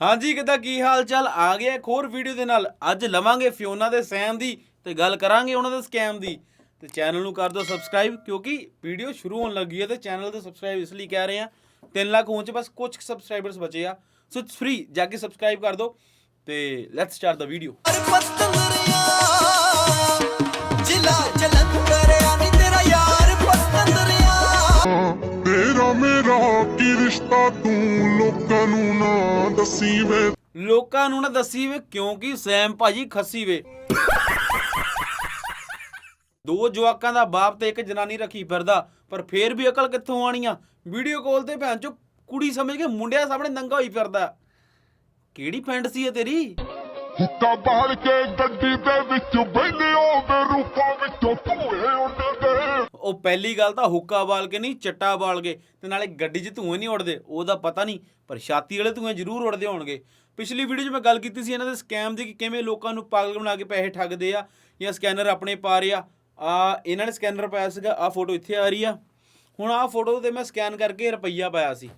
ਹਾਂਜੀ ਕਿੱਦਾਂ ਕੀ ਹਾਲ ਚਾਲ ਆ ਗਿਆ ਇੱਕ ਹੋਰ ਵੀਡੀਓ ਦੇ ਨਾਲ। ਅੱਜ ਲਵਾਂਗੇ ਫਿਓਨਾ ਦੇ ਸੈਮ ਦੀ ਤੇ ਗੱਲ ਕਰਾਂਗੇ ਉਹਨਾਂ ਦੇ ਸਕੈਮ ਦੀ। ਤੇ ਚੈਨਲ ਨੂੰ ਕਰ ਦਿਓ ਸਬਸਕ੍ਰਾਈਬ ਕਿਉਂਕਿ ਵੀਡੀਓ ਸ਼ੁਰੂ ਹੋਣ ਲੱਗੀ ਹੈ ਤੇ ਚੈਨਲ ਤੇ ਸਬਸਕ੍ਰਾਈਬ ਇਸ ਲਈ ਕਹਿ ਰਹੇ ਆ 3 ਲੱਖ ਹੋਣ ਚ ਬਸ ਕੁਝ ਸਬਸਕ੍ਰਾਈਬਰਸ ਬਚੇ ਆ। ਸੋ ਇਟਸ ਫ੍ਰੀ ਜਾ ਕੇ ਸਬਸਕ੍ਰਾਈਬ ਕਰ ਦਿਓ ਤੇ ਲੈਟਸ ਸਟਾਰਟ ਦਾ ਵੀਡੀਓ ਯਾਰ ਪਤੰਦਰਿਆ ਜ਼ਿਲ੍ਹਾ ਜਲੰਧਰ ਆ ਨੀ ਤੇਰਾ ਯਾਰ ਪਤੰਦਰਿਆ। ਤੇਰਾ ਮੇਰਾ ਕੀ ਤੂੰ ਲੋਕਾਂ ਨੂੰ ਨਾ ਦੱਸੀ ਵੇ ਲੋਕਾਂ ਨੂੰ ਨਾ ਦੱਸੀ ਵੇ ਕਿਉਂਕਿ ਸੈਮ ਭਾਜੀ ਖੱਸੀ ਵੇ ਦੋ ਜਵਾਕਾਂ ਦਾ ਬਾਪ ਤੇ ਇੱਕ ਜਨਾਨੀ ਰੱਖੀ ਫਿਰਦਾ, ਪਰ ਫੇਰ ਵੀ ਅਕਲ ਕਿੱਥੋਂ ਆਣੀ ਆ? ਵੀਡੀਓ ਕਾਲ ਤੇ ਭੈਣ ਚੋ, ਕੁੜੀ ਸਮਝ ਕੇ ਮੁੰਡਿਆਂ ਸਾਹਮਣੇ ਨੰਗਾ ਹੋਈ ਫਿਰਦਾ। ਕਿਹੜੀ ਫੈਂਟਸੀ ਹੈ ਤੇਰੀ? ਹੁੱਕਾ ਬਾਲ ਕੇ ਗੱਡੀ ਦੇ ਵਿੱਚ ਬੈਠੇ ਉਹਦੇ ਰੂਪਾਂ ਵਿੱਚੋਂ ਧੂਏ ਉੱਡਦੇ। ਉਹ ਪਹਿਲੀ ਗੱਲ ਤਾਂ ਹੁੱਕਾ ਬਾਲ ਕੇ ਨਹੀਂ, ਚੱਟਾ ਬਾਲ ਕੇ। ਤੇ ਨਾਲੇ ਗੱਡੀ 'ਚ ਧੂਏ ਨਹੀਂ ਉੱਡਦੇ, ਉਹਦਾ ਪਤਾ ਨਹੀਂ, ਪਰ ਛਾਤੀ ਵਾਲੇ ਧੂਏ ਜ਼ਰੂਰ ਉੱਡਦੇ ਹੋਣਗੇ। ਪਿਛਲੀ ਵੀਡੀਓ 'ਚ ਮੈਂ ਗੱਲ ਕੀਤੀ ਸੀ ਇਹਨਾਂ ਦੇ ਸਕੈਮ ਦੀ, ਕਿ ਕਿਵੇਂ ਲੋਕਾਂ ਨੂੰ ਪਾਗਲ ਬਣਾ ਕੇ ਪੈਸੇ ਠੱਗਦੇ ਆ, ਜਾਂ ਸਕੈਨਰ ਆਪਣੇ ਪਾ ਰਹੇ ਆ। ਆ, ਇਹਨਾਂ ਨੇ ਸਕੈਨਰ ਪਾਇਆ ਸੀਗਾ ਆ ਫੋਟੋ ਇੱਥੇ ਆ ਰਹੀ ਆ। ਹੁਣ ਆ ਫੋਟੋ ਤੇ ਮੈਂ ਸਕੈਨ ਕਰਕੇ ਰੁਪਈਆ ਪਾਇਆ ਸੀ।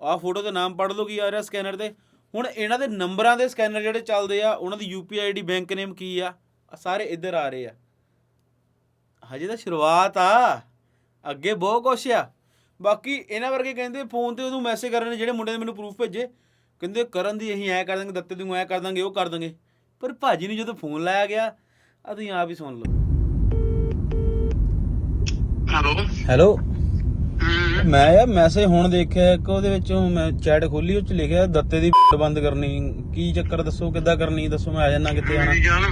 ਆ ਫੋਟੋ ਦਾ ਨਾਮ ਪੜ੍ਹ ਲਓ ਕੀ ਆ ਰਿਹਾ ਸਕੈਨਰ ਤੇ। ਹੁਣ ਇਹਨਾਂ ਦੇ ਨੰਬਰਾਂ ਦੇ ਸਕੈਨਰ ਜਿਹੜੇ ਚੱਲਦੇ ਆ ਉਹਨਾਂ ਦੀ ਯੂਪੀਆਈ ਆਈਡੀ ਬੈਂਕ ਨੇਮ ਕੀ ਆ ਸਾਰੇ ਇੱਧਰ ਆ ਰਹੇ ਆ। ਹਜੇ ਤਾਂ ਸ਼ੁਰੂਆਤ ਆ। ਅੱਗੇ ਬਹੁਤ ਕੁਛ ਆ। ਬਾਕੀ ਇਹਨਾਂ ਵਰਗੇ ਕਹਿੰਦੇ ਫੋਨ ਤੇ ਉਹਨੂੰ ਮੈਸੇਜ ਕਰਨ ਜਿਹੜੇ ਮੁੰਡੇ ਨੇ ਮੈਨੂੰ ਪ੍ਰੂਫ ਭੇਜੇ ਕਹਿੰਦੇ ਕਰਨ ਦੀ ਅਸੀਂ ਐ ਕਰ ਦਾਂਗੇ ਦਿੱਤੇ ਤੂੰ ਐ ਕਰ ਦਾਂਗੇ ਉਹ ਕਰ ਦਾਂਗੇ। ਪਰ ਭਾਜੀ ਨੂੰ ਜਦੋਂ ਫੋਨ ਲਾਇਆ ਗਿਆ ਆ ਤੁਸੀਂ ਆਪ ਹੀ ਸੁਣ ਲਓ। ਹੈਲੋ ਹੈਲੋ ਮੈਂ ਯਾਰ ਮੈਸੇਜ ਹੁਣ ਦੇਖਿਆ ਇੱਕ ਉਹਦੇ ਵਿੱਚੋਂ ਮੈਂ ਚੈਟ ਖੋਲੀ ਉਹ ਚ ਲਿਖਿਆ ਦਿੱਤੇ ਦੀ ਬੰਦ ਕਰਨੀ ਕੀ ਚੱਕਰ ਦੱਸੋ ਕਿੱਦਾਂ ਕਰਨੀ ਦੱਸੋ ਮੈਂ ਆ ਜਾਣਾ ਕਿੱਥੇ ਆਣਾ ਜਾਨ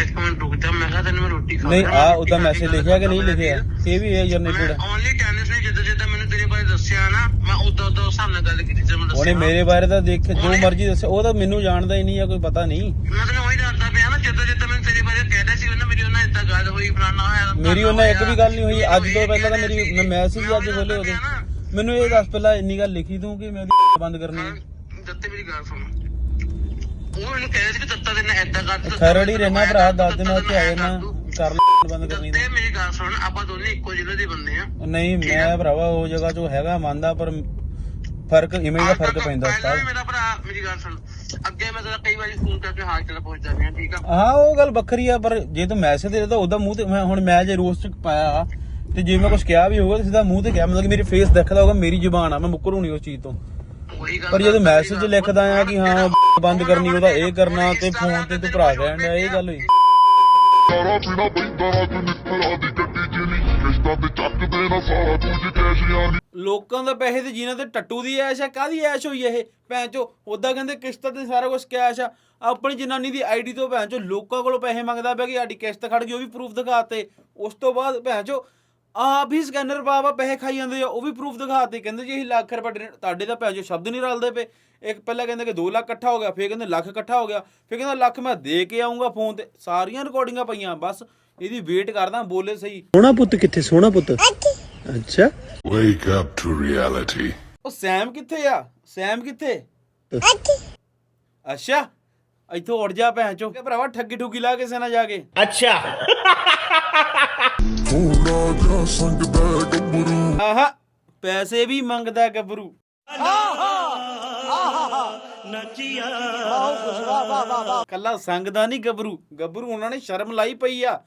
ਇੱਕ ਮਿੰਟ ਰੁਕ ਜਾ ਮੈਂ ਕਿਹਾ ਤੈਨੂੰ ਮੈਂ ਰੋਟੀ ਖਾ ਨਹੀਂ ਆ ਉਹਦਾ ਮੈਸੇਜ ਲਿਖਿਆ ਕਿ ਨਹੀਂ ਲਿਖਿਆ? ਇਹ ਵੀ ਹੈ ਜਨਰੇਟਡ ਓਨਲੀ ਟੈਨਿਸ ਨੇ ਜਿੱਦਾਂ ਜਿੱਦਾਂ ਮੈਨੂੰ ਤੇਰੇ ਬਾਰੇ ਦੱਸਿਆ ਨਾ ਮੈਂ ਉਦੋਂ ਉਦੋਂ ਹਿਸਾਬ ਨਾਲ ਗੱਲ ਕੀਤੀ ਜਦੋਂ ਮੈਂ ਉਹਨੇ ਦੱਸਿਆ। ਮੇਰੇ ਬਾਰੇ ਤਾਂ ਦੇਖ ਜੋ ਮਰਜ਼ੀ ਦੱਸਿਆ ਉਹ ਤਾਂ ਮੈਨੂੰ ਜਾਣਦਾ ਹੀ ਨਹੀਂ ਆ ਕੋਈ ਪਤਾ ਨਹੀਂ। ਮੈਂ ਤੈਨੂੰ ਉਹੀ ਦੱਸਦਾ ਪਿਆ ਨਾ ਜਿੱਦਾਂ ਜਿੱਦਾਂ ਮੈਨੂੰ ਤੇਰੇ ਬਾਰੇ ਕਹਿਦਾ ਸੀ ਉਹਨਾਂ ਮੇਰੀ ਉਹਨਾਂ ਇਦਾਂ ਗੱਲ ਹੋਈ ਫਲਾਣਾ ਹੋਇਆ ਮੇਰੀ ਉਹਨਾਂ ਇੱਕ ਵੀ ਗੱਲ ਨਹੀਂ ਹੋਈ ਅੱਜ ਤੋਂ ਪਹਿਲਾਂ ਤਾਂ ਮੇਰੀ ਮੈਸੇਜ ਅੱਜ ਖੋਲੇ ਉਹਦੇ। ਮੈਨੂੰ ਇਹ ਦੱਸ ਪਹਿਲਾਂ ਇੰਨੀ ਗੱਲ ਲਿਖੀ ਤੂੰ ਕਿ ਮੈਂ ਉਹਦੀ ਬੰਦ ਕਰਨੀ ਹੈ ਦੱਤੇ ਮੇਰੀ ਗੱਲ ਸੁਣ। ਉਹ ਮੈਨੂੰ ਕਹਿ ਰਿਹਾ ਸੀ ਕਿ ਦੱਤਾ ਤੈਨੂੰ ਇਦਾਂ ਕਰ ਦਿੱਤਾ, ਖਰੜ ਰਹਿਣਾ ਭਰਾ ਦੱਸ ਦੇ ਮੈਂ ਉੱਥੇ ਆ ਜਾਣਾ ਕਰ ਬੰਦ ਕਰਨੀ ਦੱਤੇ ਮੇਰੀ ਗੱਲ ਸੁਣ ਆਪਾਂ ਦੋਨੇ ਇੱਕੋ ਜ਼ਿਲ੍ਹੇ ਦੇ ਬੰਦੇ ਆ। ਤਾਂ। ਨਹੀਂ ਮੈਂ ਭਰਾਵਾ ਉਹ ਜਗ੍ਹਾ 'ਚੋਂ ਹੈਗਾ ਮੰਨਦਾ ਪਰ ਫ਼ਰਕ ਇਮੇਜ ਦਾ ਫ਼ਰਕ ਪੈਂਦਾ ਉਸਤਾਦ ਮੇਰਾ ਭਰਾ ਮੇਰੀ ਗੱਲ ਸੁਣ। ਅੱਗੇ ਮੈਂ ਤੇਰਾ ਕਈ ਵਾਰੀ ਫੋਨ ਕਰਕੇ ਹਾਲ ਚਾਲ ਪੁੱਛਦਾ ਰਿਹਾ ਠੀਕ ਆ? ਹਾਂ ਉਹ ਗੱਲ ਵੱਖਰੀ ਆ ਪਰ ਜੇ ਤੂੰ ਮੈਸੇਜ ਦੇ ਤਾਂ ਉਹਦਾ ਮੂੰਹ ਤੇ ਮੈਂ ਹੁਣ ਮੈਂ ਜੇ ਰੋਸਟ ਪਾਇਆ। ਤੇ ਜੇ ਮੈਂ ਕੁਝ ਕਿਹਾ ਵੀ ਹੋਊਗਾ ਤਾਂ ਸਿੱਧਾ ਮੂੰਹ ਤੇ ਕਿਹਾ ਮਤਲਬ ਕਿ ਮੇਰੀ ਫੇਸ ਦਿਖਦਾ ਹੋਊਗਾ ਮੇਰੀ ਜ਼ੁਬਾਨ ਆ ਮੈਂ ਮੁੱਕਰੂ ਨਹੀਂ ਉਸ ਚੀਜ਼ ਤੋਂ। ਪਰ ਜਦੋਂ ਮੈਸੇਜ ਲਿਖਦਾ ਆ ਕਿ ਹਾਂ ਬੰਦ ਕਰਨੀ ਉਹਦਾ ਇਹ ਕਰਨਾ ਤੇ ਫੋਨ ਤੇ ਤੂੰ ਭਰਾ ਕਹਿਣ ਡਿਆ ਇਹ ਗੱਲ ਹੋਈ। ਤਾਰਾ ਪੀਣਾ ਪੈਂਦਾ ਰਾਤ ਨਿਕਲਾ ਦੀ ਗੱਡੀ ਚ ਨਹੀਂ। ਕਿਸ਼ਤਾਂ ਤੇ ਚੱਕ ਦੇਣਾ ਸਾਰਾ ਕੁਝ ਕੈਸ਼ੀਆਂ ਨੀ ਲੋਕਾਂ ਦੇ ਪੈਸੇ ਤੇ ਜੀਣਾ ਤੇ ਟੱਟੂ ਦੀ ਐਸ਼ ਆ ਕਾਦੀ ਐਸ਼ ਹੋਈ ਇਹ? ਭੈਣ ਚੋ ਉਦਾਂ ਕਹਿੰਦੇ ਕਿਸ਼ਤਾਂ ਤੇ ਸਾਰਾ ਕੁਝ ਕੈਸ਼ ਆ। ਆਪਣੀ ਜਨਾਨੀ ਦੀ ਆਈਡੀ ਤੋਂ ਭੈਣ ਚੋ ਲੋਕਾਂ ਕੋਲੋਂ ਪੈਸੇ ਮੰਗਦਾ ਪਿਆ ਕਿ ਸਾਡੀ ਕਿਸ਼ਤ ਖੜ ਗਈ ਉਹ ਵੀ ਪ੍ਰੂਫ ਦਿਖਾਤੇ ਉਸ ਤੋਂ ਬਾਅਦ ਭੈਣ ਚੋ ਆਪ ਹੀ ਸਕੈਨਰ ਪਾ ਪੈਸੇ ਖਾਈ ਜਾਂਦੇ ਆ ਉਹ ਵੀ ਪ੍ਰੂਫ ਦਿਖਾਤੇ। ਕਹਿੰਦੇ ਜੀ ਅਸੀਂ ਲੱਖ ਰੁਪਏ ਤੁਹਾਡੇ ਤਾਂ ਭੈਣ ਚੋ ਸ਼ਬਦ ਨਹੀਂ ਰਲਦੇ ਪਏ। ਇੱਕ ਪਹਿਲਾਂ ਕਹਿੰਦੇ ਕਿ 2 ਲੱਖ ਇਕੱਠਾ ਹੋ ਗਿਆ ਫਿਰ ਕਹਿੰਦੇ ਲੱਖ ਇਕੱਠਾ ਹੋ ਗਿਆ। ਫਿਰ ਕਹਿੰਦਾ ਲੱਖ ਮੈਂ ਦੇ ਕੇ ਆਉਂਗਾ ਫੋਨ ਤੇ। ਸਾਰੀਆਂ ਰਿਕਾਰਡਿੰਗਾਂ ਪਈਆਂ ਬਸ ਇਹਦੀ ਵੇਟ ਕਰਦਾ ਬੋਲੇ ਸਹੀ। ਸੋਹਣਾ ਪੁੱਤ ਕਿੱਥੇ ਸੋਹਣਾ ਪੁੱਤ? ਅੱਛਾ। Wake up to reality. ਉਹ ਸੈਮ ਕਿੱਥੇ ਆ? ਸੈਮ ਕਿੱਥੇ? ਅੱਛਾ। ਇੱਥੋਂ ਉੱਡ ਜਾ ਭੈਣ ਚੋ ਕਿ ਭਰਾਵਾ ਠੱਗੀ ਠੁੱਗੀ ਲਾ ਕਿਸੇ ਨਾਲ ਜਾ ਕੇ। ਥੋੜਾ ਜਿਹਾ ਸੰਗਦਾ ਗੱਭਰੂ। ਆਹਾ ਪੈਸੇ ਵੀ ਮੰਗਦਾ ਗੱਭਰੂ। ਕੱਲਾ ਸੰਗਦਾ ਨਹੀਂ ਗੱਭਰੂ। ਗੱਭਰੂ ਉਹਨਾਂ ਨੇ ਸ਼ਰਮ ਲਾਈ ਪਈ ਆ।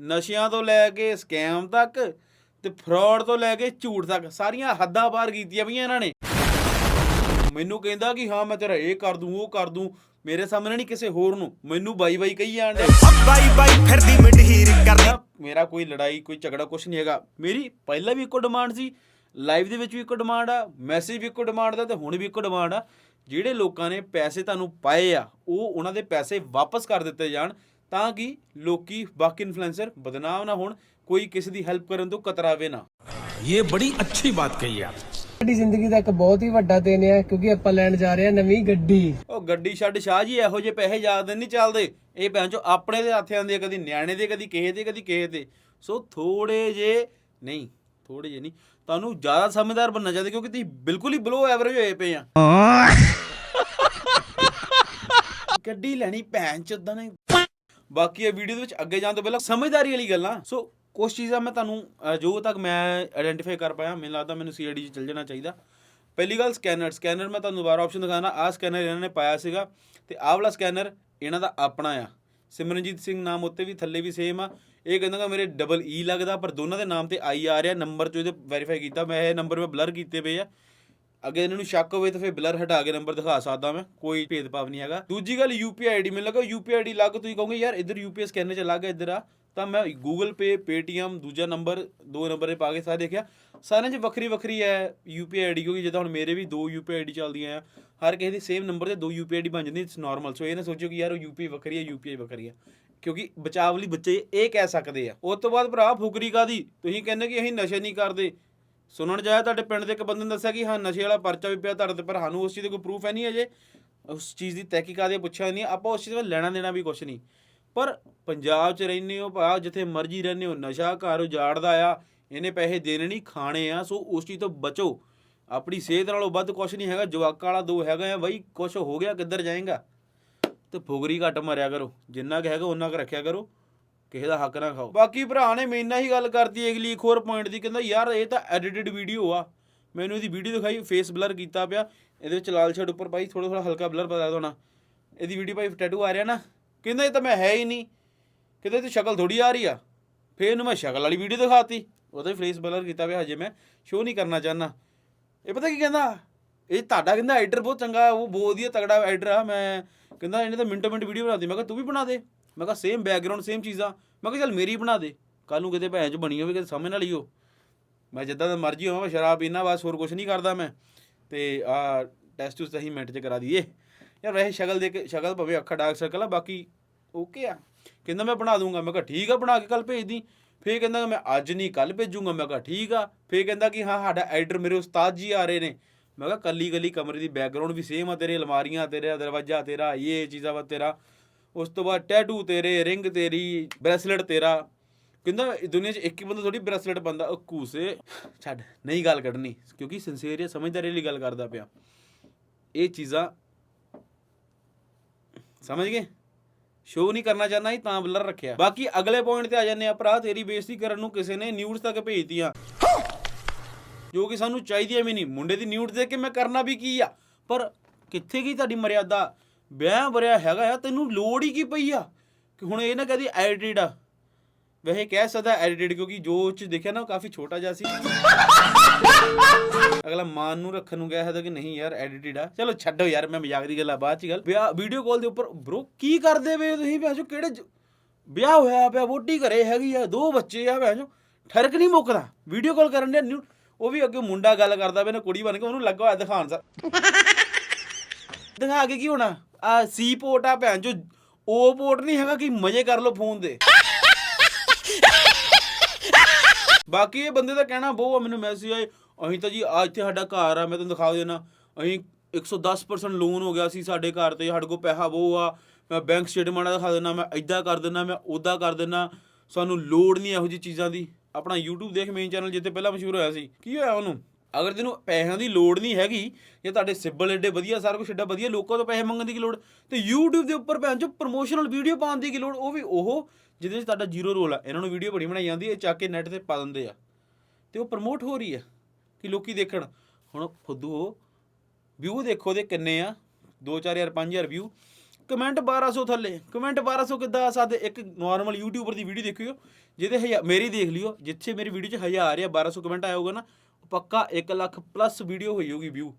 ਨਸ਼ਿਆਂ ਤੋਂ ਲੈ ਕੇ ਸਕੈਮ ਤੱਕ ਤੇ ਫਰਾਡ ਤੋਂ ਲੈ ਕੇ ਝੂਠ ਤੱਕ ਸਾਰੀਆਂ ਹੱਦਾਂ ਪਾਰ ਕੀਤੀਆਂ ਪਈਆਂ ਇਹਨਾਂ ਨੇ। ਮੈਨੂੰ ਕਹਿੰਦਾ ਕਿ ਹਾਂ ਮੈਂ ਤੇਰਾ ਇਹ ਕਰ ਦੂੰ ਉਹ ਕਰ ਦੂੰ। ਮੇਰੇ ਸਾਹਮਣੇ ਨਹੀਂ ਕਿਸੇ ਹੋਰ ਨੂੰ। ਮੈਨੂੰ ਬਾਈ ਬਾਈ ਕਹੀ ਡੇ ਬਾਈ ਬਾਈ ਫਿਰਦੀ ਮੰਡੀਰ ਕਰ ਸਾਡਾ ਕੋਈ ਲੜਾਈ, ਕੋਈ ਝਗੜਾ ਕੁਛ ਨਹੀਂ ਹੈਗਾ। ਮੇਰੀ ਪਹਿਲਾਂ ਵੀ ਇੱਕੋ ਡਿਮਾਂਡ ਸੀ ਲਾਈਵ ਦੇ ਵਿੱਚ ਵੀ ਇੱਕੋ ਡਿਮਾਂਡ ਆ ਮੈਸੇਜ ਵੀ ਇੱਕੋ ਡਿਮਾਂਡ ਦਾ ਤੇ ਹੁਣ ਵੀ ਇੱਕੋ ਡਿਮਾਂਡ ਆ। ਜਿਹੜੇ ਲੋਕਾਂ ਨੇ ਪੈਸੇ ਤੁਹਾਨੂੰ ਪਾਏ ਆ, ਉਹ ਉਹਨਾਂ ਦੇ ਪੈਸੇ ਵਾਪਸ ਕਰ ਦਿੱਤੇ ਜਾਣ ਤਾਂ ਕਿ ਲੋਕੀ, ਬਾਕੀ ਇਨਫਲੂਐਂਸਰ ਬਦਨਾਮ ਨਾ ਹੋਣ, ਕੋਈ ਕਿਸੇ ਦੀ ਹੈਲਪ ਕਰਨ ਤੋਂ ਕਤਰਾਵੇ ਨਾ। ਇਹ ਬੜੀ ਅੱਛੀ ਬਾਤ ਕਹੀ ਆ। ਸਾਡੀ ਜ਼ਿੰਦਗੀ ਦਾ ਇੱਕ ਬਹੁਤ ਹੀ ਵੱਡਾ ਦਿਨ ਹੈ, ਕਿਉਂਕਿ ਆਪਾਂ ਲੈਣ ਜਾ ਰਹੇ ਹਾਂ ਨਵੀਂ ਗੱਡੀ। ਉਹ ਗੱਡੀ ਛੱਡ ਸ਼ਾਹ ਜੀ, ਇਹੋ ਜਿਹੇ ਪੈਸੇ ਜ਼ਿਆਦਾ ਨਹੀਂ ਚੱਲਦੇ। ਇਹ ਭੈਣ ਆਪਣੇ ਦੇ ਹੱਥ ਆਉਂਦੇ ਆ ਕਦੀ ਨਿਆਣੇ ਦੇ, ਕਦੀ ਕਿਸੇ ਦੇ, ਕਦੀ ਕਿਸੇ ਦੇ। ਸੋ ਥੋੜੇ ਜੇ, ਨਹੀਂ ਥੋੜੇ ਜੇ ਨਹੀਂ, ਤੁਹਾਨੂੰ ਜ਼ਿਆਦਾ ਸਮਝਦਾਰ ਬਣਨਾ ਚਾਹੀਦਾ, ਕਿਉਂਕਿ ਤੁਸੀਂ ਬਿਲਕੁਲ ਹੀ ਬਲੋ ਐਵਰੇਜ ਹੋਏ ਪਏ ਆ। ਗੱਡੀ ਲੈਣੀ ਭੈਣ ਚ ਚੋਦਾਂ ਨੇ ਬਾਕੀ ਇਹ ਵੀਡੀਓ ਦੇ ਵਿੱਚ ਅੱਗੇ ਜਾਣ ਤੋਂ ਪਹਿਲਾਂ ਸਮਝਦਾਰੀ ਵਾਲੀ ਗੱਲਾਂ ਸੋ ਕੁਝ ਚੀਜ਼ਾਂ ਮੈਂ ਤੁਹਾਨੂੰ ਜੋ ਤੱਕ ਮੈਂ ਆਇਡੈਂਟੀਫਾਈ ਕਰ ਪਾਇਆ, ਮੈਨੂੰ ਲੱਗਦਾ ਮੈਨੂੰ ਸੀਆਈਡੀ 'ਚ ਚੱਲ ਜਾਣਾ ਚਾਹੀਦਾ। ਪਹਿਲੀ ਗੱਲ ਸਕੈਨਰ ਸਕੈਨਰ ਮੈਂ ਤੁਹਾਨੂੰ ਦੁਬਾਰਾ ਆਪਸ਼ਨ ਦਿਖਾਣਾ, ਆਹ ਸਕੈਨਰ ਇਹਨਾਂ ਨੇ ਪਾਇਆ ਸੀਗਾ ਤੇ ਆਹ ਵਾਲਾ ਸਕੈਨਰ ਇਹਨਾਂ ਦਾ ਆਪਣਾ ਆ। ਸਿਮਰਨਜੀਤ ਸਿੰਘ ਨਾਮ ਉੱਤੇ ਵੀ ਥੱਲੇ ਵੀ ਸੇਮ ਆ। ਇਹ ਕਹਿੰਦਾ ਕਿ ਮੇਰੇ ਡਬਲ ਈ e ਲੱਗਦਾ, ਪਰ ਦੋਨਾਂ ਦੇ ਨਾਮ ਤੇ ਆਈ ਆ ਰਿਹਾ ਨੰਬਰ ਚੋਂ ਇਹਦੇ ਵੈਰੀਫਾਈ ਕੀਤਾ ਮੈਂ, ਇਹ ਨੰਬਰ ਮੈਂ ਬਲਰ ਕੀਤੇ ਪਏ ਆ। ਅਗੇ ਇਹਨਾਂ ਨੂੰ ਸ਼ੱਕ ਹੋਵੇ ਤਾਂ ਫਿਰ ਬਲਰ ਹਟਾ ਕੇ ਨੰਬਰ ਦਿਖਾ ਸਕਦਾ ਮੈਂ, ਕੋਈ ਭੇਦਭਾਵ ਨਹੀਂ ਹੈਗਾ। ਦੂਜੀ ਗੱਲ ਯੂਪੀਆਈ ਆਈਡੀ ਮੈਨੂੰ ਲੱਗਾ ਯੂਪੀਆਈ ਆਈਡੀ ਲੱਗ ਤੁਸੀਂ ਕਹੋਗੇ, ਯਾਰ ਇੱਧਰ ਯੂਪੀਆਈ ਸਕੈਨਰ ਚ ਲੱਗ ਇੱਧਰ ਆ। ਤਾਂ ਮੈਂ ਗੂਗਲ ਪੇ ਪੇਟੀਐਮ ਦੂਜਾ ਨੰਬਰ ਦੋ ਨੰਬਰ ਦੇ ਪਾ ਕੇ ਸਾਰੇ ਦੇਖਿਆ। ਸਾਰਿਆਂ 'ਚ ਵੱਖਰੀ ਵੱਖਰੀ ਹੈ ਯੂਪੀਆਈ ਆਈਡੀ ਕਿਉਂਕਿ ਜਿੱਦਾਂ ਹੁਣ ਮੇਰੇ ਵੀ ਦੋ ਯੂਪੀਆਈ ਆਈਡੀ ਚੱਲਦੀਆਂ ਆ, ਹਰ ਕਿਸੇ ਦੀ ਸੇਮ ਨੰਬਰ ਤੇ ਦੋ ਯੂਪੀਆਈ ਆਈਡੀ ਬਣ ਜਾਂਦੀ ਇਟਸ ਨਾਰਮਲ ਸੋ ਇਹ ਨਾ ਸੋਚੋ ਕਿ ਯਾਰ ਉਹ ਯੂਪੀਆਈ ਵੱਖਰੀ ਹੈ ਯੂਪੀਆਈ ਵੱਖਰੀ ਹੈ। ਕਿਉਂਕਿ ਬਚਾਵ ਲਈ ਬੱਚੇ ਇਹ ਕਹਿ ਸਕਦੇ ਆ। ਉਸ ਤੋਂ ਬਾਅਦ ਭਰਾ, ਫੁਕਰੀ ਕਾਦੀ ਤੁਸੀਂ ਕਹਿੰਦੇ ਕਿ ਅਸੀਂ ਨਸ਼ੇ ਨਹੀਂ ਕਰਦੇ। ਸੁਣਨ ਜਾਇਆ ਤੁਹਾਡੇ ਪਿੰਡ ਦੇ ਇੱਕ ਬੰਦੇ ਨੇ ਦੱਸਿਆ ਕਿ ਹਾਂ, ਨਸ਼ੇ ਵਾਲਾ ਪਰਚਾ ਵੀ ਪਿਆ ਤੁਹਾਡੇ ਤੇ, ਪਰ ਸਾਨੂੰ ਉਸ ਚੀਜ਼ ਦੇ ਕੋਈ ਪ੍ਰੂਫ ਹੈ ਨਹੀਂ ਅਜੇ। ਉਸ ਚੀਜ਼ ਦੀ ਤਹਿਕੀਕਾਤ ਇਹ ਪੁੱਛਿਆ ਨਹੀਂ, ਆਪਾਂ ਉਸ ਚੀਜ਼ ਦਾ ਲੈਣਾ ਦੇਣਾ ਵੀ ਕੁਝ ਨਹੀਂ। ਪਰ ਪੰਜਾਬ 'ਚ ਰਹਿੰਦੇ ਹੋ ਭਾ, ਜਿੱਥੇ ਮਰਜ਼ੀ ਰਹਿੰਦੇ ਹੋ, ਨਸ਼ਾ ਘਰ ਉਜਾੜਦਾ ਆ, ਇਹਨੇ ਪੈਸੇ ਦੇਣੇ ਨਹੀਂ, ਖਾਣੇ ਆ, ਸੋ ਉਸ ਚੀਜ਼ ਤੋਂ ਬਚੋ। ਆਪਣੀ ਸਿਹਤ ਨਾਲੋਂ ਵੱਧ ਕੁਝ ਨਹੀਂ ਹੈਗਾ, ਜਵਾਕਾਂ ਵਾਲਾ ਦੋ ਹੈਗਾ ਆ, ਬਾਈ ਕੁਝ ਹੋ ਗਿਆ, ਕਿੱਧਰ ਜਾਏਗਾ? ਤੇ ਫੁਗਰੀ ਘੱਟ ਮਾਰਿਆ ਕਰੋ, ਜਿੰਨਾ ਕੁ ਹੈਗਾ ਉਹਨਾਂ ਕੁ ਰੱਖਿਆ ਕਰੋ, ਕਿਸੇ ਦਾ ਹੱਕ ਨਾ ਖਾਓ। ਬਾਕੀ ਭਰਾ ਨੇ ਮੇਰੇ ਨਾਲ ਹੀ ਗੱਲ ਕਰਤੀ ਅਗਲੀ ਇੱਕ ਹੋਰ ਪੁਆਇੰਟ ਦੀ, ਕਹਿੰਦਾ ਯਾਰ ਇਹ ਤਾਂ ਐਡੀਟਡ ਵੀਡੀਓ ਆ। ਮੈਨੂੰ ਇਹਦੀ ਵੀਡੀਓ ਦਿਖਾਈ ਫੇਸ ਬਲਰ ਕੀਤਾ ਪਿਆ। ਇਹਦੇ ਵਿੱਚ ਲਾਲ ਸ਼ੇਡ ਉੱਪਰ ਭਾਈ ਥੋੜਾ ਥੋੜਾ ਹਲਕਾ ਬਲਰ ਪਤਾ ਹੋਣਾ। ਇਹਦੀ ਵੀਡੀਓ ਭਾਈ ਟੈਟੂ ਆ ਰਿਹਾ ਨਾ। ਕਹਿੰਦਾ, ਇਹ ਤਾਂ ਮੈਂ ਹੈ ਹੀ ਨਹੀਂ। ਕਹਿੰਦਾ, ਇਹ ਤਾਂ ਸ਼ਕਲ ਥੋੜੀ ਆ ਰਹੀ ਆ। ਫੇਰ ਇਹਨੂੰ ਮੈਂ ਸ਼ਕਲ ਵਾਲੀ ਵੀਡੀਓ ਦਿਖਾਤੀ। ਉਹਦਾ ਫੇਸ ਬਲਰ ਕੀਤਾ ਪਿਆ ਹਜੇ ਮੈਂ ਸ਼ੋਅ ਨਹੀਂ ਕਰਨਾ ਚਾਹਨਾ ਇਹ ਪਤਾ ਕੀ ਕਹਿੰਦਾ? ਇਹ ਤੁਹਾਡਾ ਕਹਿੰਦਾ ਐਡੀਟਰ ਬਹੁਤ ਚੰਗਾ ਉਹ ਬਹੁਤ ਵਧੀਆ ਤਗੜਾ ਐਡੀਟਰ ਆ। ਮੈਂ ਕਹਿੰਦਾ, ਇਹਨੇ ਤਾਂ ਮਿੰਟੋ ਮਿੰਟ ਵੀਡੀਓ ਬਣਾਦੀ ਮੈਂ ਕਿਹਾ, ਤੂੰ ਵੀ ਬਣਾ ਦੇ। ਮੈਂ ਕਿਹਾ ਸੇਮ ਬੈਕਗ੍ਰਾਉਂਡ ਸੇਮ ਚੀਜ਼ਾਂ। ਮੈਂ ਕਿਹਾ, ਚੱਲ ਮੇਰੀ ਬਣਾ ਦੇ। ਕੱਲ ਨੂੰ ਕਿਤੇ ਭੈਣ ਚ ਬਣੀ ਹੋਵੇ, ਕਿਤੇ ਸਮਝ ਨਾਲ ਹੀ ਹੋ ਮੈਂ ਜਿੱਦਾਂ ਦਾ ਮਰਜ਼ੀ ਹੋਵਾਂ ਮੈਂ ਸ਼ਰਾਬ ਪੀਣਾ ਬਸ ਹੋਰ ਕੁਝ ਨਹੀਂ ਕਰਦਾ ਮੈਂ। ਤੇ ਆ ਟੈਸਟ ਉਸ ਅਸੀਂ ਮਿੰਟ ਚ ਕਰਾ ਦਈਏ। ਯਾਰ ਵੈਸੇ ਸ਼ਕਲ ਦੇ ਕੇ, ਸ਼ਕਲ ਭਾਵੇਂ ਅੱਖਾਂ ਡਾਰਕ ਸਰਕਲ ਆ, ਬਾਕੀ ਓਕੇ ਆ। ਕਹਿੰਦਾ ਮੈਂ ਬਣਾ ਦੂੰਗਾ, ਮੈਂ ਕਿਹਾ ਠੀਕ ਆ, ਬਣਾ ਕੇ ਕੱਲ ਭੇਜ ਦੀ। ਫੇਰ ਕਹਿੰਦਾ ਮੈਂ ਅੱਜ ਨਹੀਂ ਕੱਲ ਭੇਜੂੰਗਾ, ਮੈਂ ਕਿਹਾ ਠੀਕ ਆ। ਫੇਰ ਕਹਿੰਦਾ ਕਿ ਹਾਂ, ਸਾਡਾ ਐਡੀਟਰ ਮੇਰੇ ਉਸਤਾਦ ਜੀ ਆ ਰਹੇ ਨੇ। ਮੈਂ ਕਿਹਾ ਕੱਲੀ ਕੱਲੀ ਕਮਰੇ ਦੀ ਬੈਕਗ੍ਰਾਉਂਡ ਵੀ ਸੇਮ ਆ ਤੇਰੇ, ਅਲਮਾਰੀਆਂ ਤੇਰਾ, ਦਰਵਾਜ਼ਾ ਤੇਰਾ, ਇਹ ਚੀਜ਼ਾਂ ਵਾ ਤੇਰਾ। ਉਸ ਤੋਂ ਬਾਅਦ ਟੈਟੂ ਤੇਰੇ ਰਿੰਗ ਤੇਰੀ ਬ੍ਰੈਸਲੇਟ ਤੇਰਾ। ਕਹਿੰਦਾ ਇਹ ਦੁਨੀਆ 'ਚ ਇੱਕ ਹੀ ਬੰਦਾ ਥੋੜੀ ਬ੍ਰੈਸਲੇਟ ਬੰਦਾ ਉਹ ਕੂਸੇ ਛੱਡ, ਨਹੀਂ ਗੱਲ ਕੱਢਣੀ, ਕਿਉਂਕਿ ਸਿੰਸੀਅਰ ਸਮਝਦਾਰੀ ਲਈ ਗੱਲ ਕਰਦਾ ਪਿਆ। ਇਹ ਚੀਜ਼ਾਂ ਸਮਝ ਗਏ? ਸ਼ੋਅ ਨਹੀਂ ਕਰਨਾ ਚਾਹੁੰਦਾ ਹੀ ਤਾਂ ਬਲਰ ਰੱਖਿਆ। ਬਾਕੀ ਅਗਲੇ ਪੁਆਇੰਟ ਤੇ ਆ ਜਾਂਦੇ ਆ ਭਰਾ, ਤੇਰੀ ਬੇਇੱਜ਼ਤੀ ਕਰਨ ਨੂੰ ਕਿਸੇ ਨੇ ਨਿਊਡਸ ਤੱਕ ਭੇਜਤੀਆਂ। ਜੋ ਕਿ ਸਾਨੂੰ ਚਾਹੀਦੀਆਂ ਵੀ ਨਹੀਂ। ਮੁੰਡੇ ਦੀ ਨਿਊਡ ਦੇ ਕੇ ਮੈਂ ਕਰਨਾ ਵੀ ਕੀ ਆ? ਪਰ ਕਿੱਥੇ ਗਈ ਤੁਹਾਡੀ ਮਰਿਆਦਾ? ਵਿਆਹ ਬਰਿਆ ਹੈਗਾ ਆ, ਤੈਨੂੰ ਲੋੜ ਹੀ ਕੀ ਪਈ ਆ? ਕਿ ਹੁਣ ਇਹ ਨਾ ਕਹਦੀ ਐਡਿਟਡ ਆ। ਵੈਸੇ ਕਹਿ ਸਕਦਾ ਐਡਿਟਡ ਕਿਉਂਕਿ ਜੋ ਉਹ ਚ ਦੇਖਿਆ ਨਾ, ਉਹ ਕਾਫੀ ਛੋਟਾ ਜਿਹਾ ਸੀ। ਅਗਲਾ ਮਾਨ ਨੂੰ ਰੱਖਣ ਨੂੰ ਗਿਆ ਹੈ ਕਿ ਨਹੀਂ ਯਾਰ ਐਡਿਟਡ ਆ। ਚਲੋ ਛੱਡੋ ਯਾਰ ਮੈਂ ਮਜ਼ਾਕ ਦੀ ਗੱਲ ਆ ਬਾਅਦ ਚ ਗੱਲ। ਵਿਆਹ ਵੀਡੀਓ ਕਾਲ ਦੇ ਉੱਪਰ ਬ్రో ਕੀ ਕਰਦੇ ਵੇ ਤੁਸੀਂ? ਭੈਣੋ ਕਿਹੜੇ ਵਿਆਹ ਹੋਇਆ ਪਿਆ ਵੋਟੀ ਘਰੇ ਹੈਗੀ ਆ ਦੋ ਬੱਚੇ ਆ ਭੈਣੋ ਠਰਕ ਨਹੀਂ ਮੁੱਕਦਾ। ਵੀਡੀਓ ਕਾਲ ਕਰਨ ਦੇ ਉਹ ਵੀ ਅੱਗੇ ਮੁੰਡਾ ਗੱਲ ਕਰਦਾ ਪਿਆ ਨਾ ਕੁੜੀ ਬਣ ਕੇ ਉਹਨੂੰ ਲੱਗਾ ਹੋਇਆ ਦਿਖਾਣ ਸਰ ਦਿਖਾ ਕੇ ਕੀ ਹੋਣਾ? ਆ ਸੀ ਪੋਰਟ ਆ ਭੈਣ ਜੋ ਉਹ ਪੋਰਟ ਨਹੀਂ ਹੈਗਾ ਕਿ ਮਜ਼ੇ ਕਰ ਲਓ ਫੋਨ ਦੇ। ਬਾਕੀ ਇਹ ਬੰਦੇ ਦਾ ਕਹਿਣਾ ਬਹੁਤ ਆ, ਮੈਨੂੰ ਮੈਸੇਜ ਆਏ, ਅਸੀਂ ਤਾਂ ਜੀ ਆ ਇੱਥੇ ਸਾਡਾ ਘਰ ਆ, ਮੈਂ ਤੁਹਾਨੂੰ ਦਿਖਾ ਦੇਣਾ ਅਸੀਂ 110% ਲੋਨ ਹੋ ਗਿਆ ਸੀ ਸਾਡੇ ਘਰ ਤੇ, ਸਾਡੇ ਕੋਲ ਪੈਸਾ ਬਹੁ ਆ। ਮੈਂ ਬੈਂਕ ਸਟੇਟਮੈਂਟ ਦਿਖਾ ਦੇਣਾ ਮੈਂ ਇਦਾਂ ਕਰ ਦੇਣਾ ਮੈਂ ਉਦਾਂ ਕਰ ਦੇਣਾ ਸਾਨੂੰ ਲੋੜ ਨਹੀਂ ਇਹੋ ਜਿਹੀ ਚੀਜ਼ਾਂ ਦੀ। ਆਪਣਾ YouTube ਦੇਖ ਮੇਨ ਚੈਨਲ ਜਿੱਥੇ ਪਹਿਲਾਂ ਮਸ਼ਹੂਰ ਹੋਇਆ ਸੀ। ਕੀ ਹੋਇਆ ਉਹਨੂੰ? ਅਗਰ ਤੈਨੂੰ ਪੈਸਿਆਂ ਦੀ ਲੋੜ ਨਹੀਂ ਹੈਗੀ, ਜੇ ਤੁਹਾਡੇ ਸਿਬਲ ਏਡੇ ਵਧੀਆ, ਸਾਰਾ ਕੁਝ ਏਡਾ ਵਧੀਆ, ਲੋਕਾਂ ਤੋਂ ਪੈਸੇ ਮੰਗਣ ਦੀ ਕੀ ਲੋੜ? ਤੇ YouTube ਦੇ ਉੱਪਰ ਭੈਣ ਚੋ ਪ੍ਰੋਮੋਸ਼ਨਲ ਵੀਡੀਓ ਪਾਉਣ ਦੀ ਕੀ ਲੋੜ? ਉਹ ਵੀ ਉਹ, ਜਿਹਦੇ ਵਿੱਚ ਤੁਹਾਡਾ ਜ਼ੀਰੋ ਰੋਲ ਆ। ਇਹਨਾਂ ਨੂੰ ਵੀਡੀਓ ਬੜੀ ਬਣਾਈ ਜਾਂਦੀ ਹੈ ਇਹ ਚੱਕ ਕੇ ਨੈਟ ਤੇ ਪਾ ਦਿੰਦੇ ਆ। ਤੇ ਉਹ ਪ੍ਰਮੋਟ ਹੋ ਰਹੀ ਆ, ਕਿ ਲੋਕੀ ਦੇਖਣ। ਹੁਣ ਫੁੱਦੂ ਵਿਊ ਦੇਖੋ ਦੇ ਕਿੰਨੇ ਆ? 2-4000 5000 ਵਿਊ ਕਮੈਂਟ 1200 ਥੱਲੇ। ਕਮੈਂਟ 1200 ਕਿੱਦਾਂ ਸਾਦੇ ਇੱਕ ਨਾਰਮਲ ਯੂਟਿਊਬਰ ਦੀ ਵੀਡੀਓ ਦੇਖਿਓ। ਜਿਹਦੇ ਹਜ਼ਾਰ ਮੇਰੀ ਦੇਖ ਲਿਓ, ਜਿੱਥੇ ਮੇਰੀ ਵੀਡੀਓ 'ਚ 1000 ਜਾਂ 1200 ਕਮੈਂਟ ਆਇਆ ਹੋਊਗਾ ਨਾ ਪੱਕਾ 1 ਲੱਖ ਪਲੱਸ ਵੀਡੀਓ ਹੋਈ ਹੋਗੀ ਵਿਊ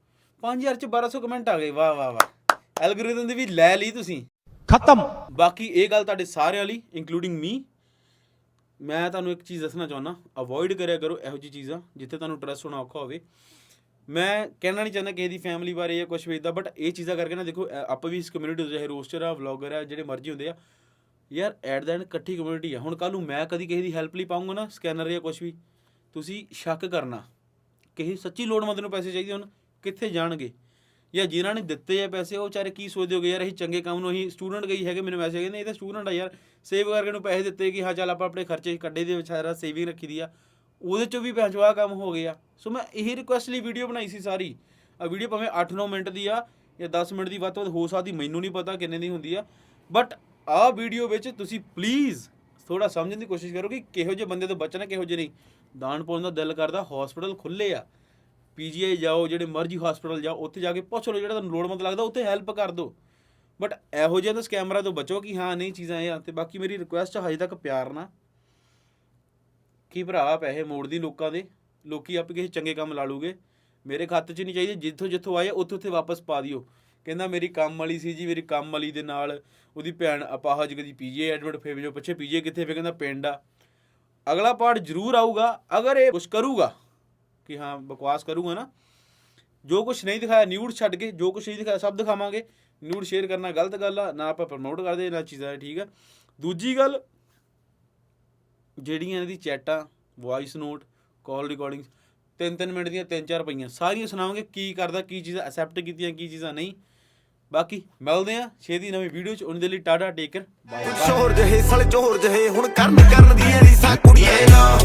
5000 ਚ 1200 ਕਮੈਂਟ ਆ ਗਏ। ਵਾਹ ਵਾਹ ਵਾਹ। ਐਲਗੋਰਿਦਮ ਦੀ ਵੀ ਲੈ ਲਈ ਤੁਸੀਂ। ਖਤਮ। ਬਾਕੀ ਇਹ ਗੱਲ ਤੁਹਾਡੇ ਸਾਰਿਆਂ ਲਈ ਇਨਕਲੂਡਿੰਗ ਮੀ ਮੈਂ ਤੁਹਾਨੂੰ ਇੱਕ ਚੀਜ਼ ਦੱਸਣਾ ਚਾਹੁੰਦਾ। ਅਵੋਇਡ ਕਰਿਆ ਕਰੋ ਇਹੋ ਜੀ ਚੀਜ਼ਾਂ ਜਿੱਥੇ ਤੁਹਾਨੂੰ ਟਰਸਟ ਹੋਣਾ ਔਖਾ ਹੋਵੇ। ਮੈਂ ਕਹਿਣਾ ਨਹੀਂ ਚਾਹੁੰਦਾ ਕਿਸੇ ਦੀ ਫੈਮਿਲੀ ਬਾਰੇ ਜਾਂ ਕੁਝ ਵੇਚਦਾ ਬਟ ਇਹ ਚੀਜ਼ਾਂ ਕਰਕੇ ਨਾ ਦੇਖੋ ਆਪਾਂ ਵੀ ਇਸ ਕਮਿਊਨਿਟੀ ਚਾਹੇ ਰੋਸਟਰ ਆ ਵਲੌਗਰ ਆ ਜਿਹੜੇ ਮਰਜ਼ੀ ਹੁੰਦੇ ਆ। ਯਾਰ ਐਟ ਦਾ ਐਂਡ ਇਕੱਠੀ ਕਮਿਊਨਿਟੀ ਆ। ਹੁਣ ਕੱਲ ਨੂੰ ਮੈਂ ਕਦੀ ਕਿਸੇ ਦੀ ਹੈਲਪ ਲਈ ਪਾਉਂਗਾ ਨਾ ਸਕੈਨਰ ਜਾਂ ਕੁਝ ਵੀ। ਤੁਸੀਂ ਸ਼ੱਕ ਕਰਨਾ। ਕਿਸੇ ਸੱਚੀ ਲੋੜਵੰਦ ਨੂੰ ਪੈਸੇ ਚਾਹੀਦੇ ਹੋਣ ਕਿੱਥੇ ਜਾਣਗੇ? ਜਾਂ ਜਿਨ੍ਹਾਂ ਨੇ ਦਿੱਤੇ ਆ ਪੈਸੇ, ਉਹ ਵਿਚਾਰੇ ਕੀ ਸੋਚਦੇ ਹੋਗੇ, ਯਾਰ ਅਸੀਂ ਚੰਗੇ ਕੰਮ ਨੂੰ, ਅਸੀਂ ਸਟੂਡੈਂਟ ਗਈ ਹੈਗੇ, ਮੈਨੂੰ ਮੈਸੇਜ ਕਹਿੰਦੇ, ਇਹ ਤਾਂ ਸਟੂਡੈਂਟ ਆ ਯਾਰ ਸੇਵ ਕਰਕੇ ਨੂੰ ਪੈਸੇ ਦਿੱਤੇ ਕਿ ਹਾਂ ਚੱਲ ਆਪਾਂ ਆਪਣੇ ਖਰਚੇ ਕੱਢੇ ਦੇ, ਵਿਚਾਰਾ ਸੇਵਿੰਗ ਰੱਖੀ ਦੀ ਆ। ਉਹਦੇ ਚੋਂ ਵੀ ਪੈਸਵਾ ਕੰਮ ਹੋ ਗਿਆ ਸੋ ਮੈਂ ਇਹ ਰਿਕੁਐਸਟ ਲਈ ਵੀਡੀਓ ਬਣਾਈ ਸੀ ਸਾਰੀ। ਆ ਵੀਡੀਓ ਭਾਵੇਂ 8-9 ਮਿੰਟ ਦੀ ਆ, ਜਾਂ 10 ਮਿੰਟ ਦੀ, ਵੱਧ ਤੋਂ ਵੱਧ ਹੋ ਸਕਦੀ, ਮੈਨੂੰ ਨਹੀਂ ਪਤਾ ਕਿੰਨੇ ਦੀ ਹੁੰਦੀ ਆ। ਬਟ ਆਹ ਵੀਡੀਓ ਵਿੱਚ ਤੁਸੀਂ ਪਲੀਜ਼ ਥੋੜਾ ਸਮਝਣ ਦੀ ਕੋਸ਼ਿਸ਼ ਕਰੋ ਕਿ ਕਿਹੋ ਜਿਹੇ ਬੰਦੇ ਤੋਂ ਬਚਣਾ, ਕਿਹੋ ਜਿਹੇ ਨਹੀਂ। ਦਾਨ ਪਾਉਣ ਦਾ ਦਿਲ ਕਰਦਾ ਹਸਪੀਟਲ ਖੁੱਲੇ ਆ। ਪੀਜੀਆਈ ਜਾਓ, ਜਿਹੜੇ ਮਰਜ਼ੀ ਹਸਪੀਟਲ ਜਾਓ, ਉੱਥੇ ਜਾ ਕੇ ਪੁੱਛ ਲਓ ਜਿਹੜਾ ਤੁਹਾਨੂੰ ਲੋੜਵੰਦ ਲੱਗਦਾ, ਉੱਥੇ ਹੈਲਪ ਕਰ ਦਿਓ। ਬਟ ਇਹੋ ਜਿਹੇ ਤਾਂ ਸਕੈਮਰਾਂ ਤੋਂ ਬਚੋ ਕਿ ਹਾਂ, ਨਹੀਂ ਚੀਜ਼ਾਂ ਇਹ ਆ। ਤੇ ਬਾਕੀ ਮੇਰੀ ਰਿਕੁਐਸਟ ਹਜੇ ਤੱਕ ਪਿਆਰ ਨਾ ਕਿ ਭਰਾ, ਪੈਸੇ ਮੋੜਦੀ ਲੋਕਾਂ ਦੇ। ਲੋਕੀ ਆਪੇ ਕਿਸੇ ਚੰਗੇ ਕੰਮ ਲਾ ਲੂਗੇ। ਮੇਰੇ ਖਾਤੇ 'ਚ ਨਹੀਂ ਚਾਹੀਦੇ ਜਿੱਥੋਂ ਜਿੱਥੋਂ ਆਏ ਉੱਥੇ ਉੱਥੇ ਵਾਪਸ ਪਾ ਦਿਓ। ਕਹਿੰਦਾ ਮੇਰੀ ਕੰਮ ਵਾਲੀ ਸੀ ਜੀ, ਮੇਰੀ ਕੰਮ ਵਾਲੀ ਦੇ ਨਾਲ ਉਹਦੀ ਭੈਣ ਅਪਾਹਜ ਕਦੀ ਪੀਜੀਆਈ ਐਡਮਿਟ ਫੇਰ ਜੋ ਪਿੱਛੇ ਪੀਜੀਆਈ ਕਿੱਥੇ ਫੇਰ ਕਹਿੰਦਾ ਪਿੰਡ ਆ। ਅਗਲਾ ਪਾਰਟ ਜ਼ਰੂਰ ਆਊਗਾ, ਅਗਰ ਇਹ ਕੁਝ ਕਰੂਗਾ, ਕਿ ਹਾਂ ਬਕਵਾਸ ਕਰੂਗਾ ਨਾ, ਜੋ ਕੁਝ ਨਹੀਂ ਦਿਖਾਇਆ, ਨਿਊਡ ਛੱਡ ਕੇ ਜੋ ਕੁਝ ਨਹੀਂ ਦਿਖਾਇਆ, ਸਭ ਦਿਖਾਵਾਂਗੇ। ਨਿਊਡ ਸ਼ੇਅਰ ਕਰਨਾ ਗਲਤ ਗੱਲ ਆ, ਨਾ ਆਪਾਂ ਪ੍ਰਮੋਟ ਕਰਦੇ, ਨਾ ਚੀਜ਼ਾਂ ਠੀਕ ਆ। ਦੂਜੀ ਗੱਲ, ਜਿਹੜੀਆਂ ਇਹਦੀ ਚੈਟਾਂ ਵੌਇਸ ਨੋਟ ਕਾਲ ਰਿਕਾਰਡਿੰਗਸ ਤਿੰਨ ਤਿੰਨ ਮਿੰਟ ਦੀਆਂ ਤਿੰਨ ਚਾਰ ਪਈਆਂ, ਸਾਰੀਆਂ ਸੁਣਾਵਾਂਗੇ ਕੀ ਕਰਦਾ, ਕੀ ਚੀਜ਼ਾਂ ਐਕਸੈਪਟ ਕੀਤੀਆਂ, ਕੀ ਚੀਜ਼ਾਂ ਨਹੀਂ। ਬਾਕੀ ਮਿਲਦੇ ਆ ਛੇਤੀ ਨਵੀਂ ਵੀਡੀਓ ਚ। ਉਹਨਾਂ ਦੇ ਲਈ tata take care bye bye ਸ਼ੋਰ ਜਹੇ, ਸਲ ਚੋਰ ਜਹੇ, ਹੁਣ ਕਰਨ ਕਰਨ ਦੀਆਂ ਰੀਸਾਂ ਕੁੜੀਏ ਨਾ।